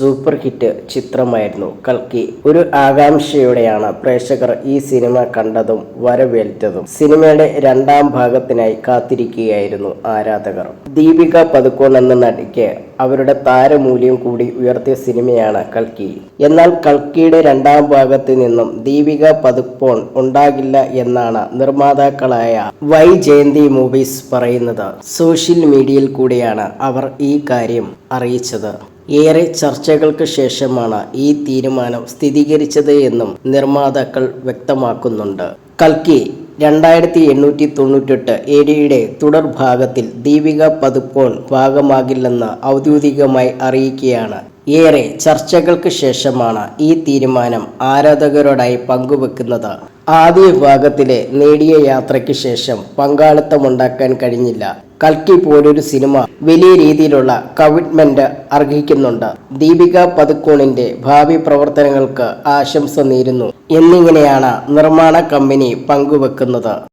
Super hit ചിത്രമായിരുന്നു കൽക്കി. ഒരു ആകാംക്ഷയോടെയാണ് പ്രേക്ഷകർ ഈ സിനിമ കണ്ടതും വരവേൽറ്റതും സിനിമയുടെ രണ്ടാം ഭാഗത്തിനായി കാത്തിരിക്കുകയായിരുന്നു ആരാധകർ. ദീപിക പതുക്കോൺ എന്ന നടിക്ക് അവരുടെ താരമൂല്യം കൂടി ഉയർത്തിയ സിനിമയാണ് കൽക്കി. എന്നാൽ കൽക്കിയുടെ രണ്ടാം ഭാഗത്ത് നിന്നും ദീപിക പതുക്കോൺ ഉണ്ടാകില്ല എന്നാണ് നിർമ്മാതാക്കളായ വൈ ജയന്തി മൂവീസ് പറയുന്നത്. സോഷ്യൽ മീഡിയയിൽ കൂടിയാണ് അവർ ഈ കാര്യം അറിയിച്ചത്. ഏറെ ചർച്ചകൾക്ക് ശേഷമാണ് ഈ തീരുമാനം സ്ഥിരീകരിച്ചത് എന്നും നിർമ്മാതാക്കൾ വ്യക്തമാക്കുന്നുണ്ട്. കൽക്കി രണ്ടായിരത്തി എണ്ണൂറ്റി തൊണ്ണൂറ്റെട്ട് എ തുടർ തുടർഭാഗത്തിൽ ദീപിക പതുക്കോൺ ഭാഗമാകില്ലെന്ന് ഔദ്യോഗികമായി അറിയിക്കുകയാണ്. ഏറെ ചർച്ചകൾക്ക് ശേഷമാണ് ഈ തീരുമാനം ആരാധകരോടായി പങ്കുവെക്കുന്നത്. ആദ്യ വിഭാഗത്തിലെ നേടിയ യാത്രയ്ക്ക് ശേഷം പങ്കാളിത്തമുണ്ടാക്കാൻ കഴിഞ്ഞില്ല. കൽക്കി പോലൊരു സിനിമ വലിയ രീതിയിലുള്ള കമ്മിറ്റ്മെന്റ് അർഹിക്കുന്നുണ്ട്. ദീപിക പതുക്കോണിന്റെ ഭാവി പ്രവർത്തനങ്ങൾക്ക് ആശംസ നേരുന്നു. എന്നിങ്ങനെയാണ് നിർമ്മാണ കമ്പനി പങ്കുവെക്കുന്നത്.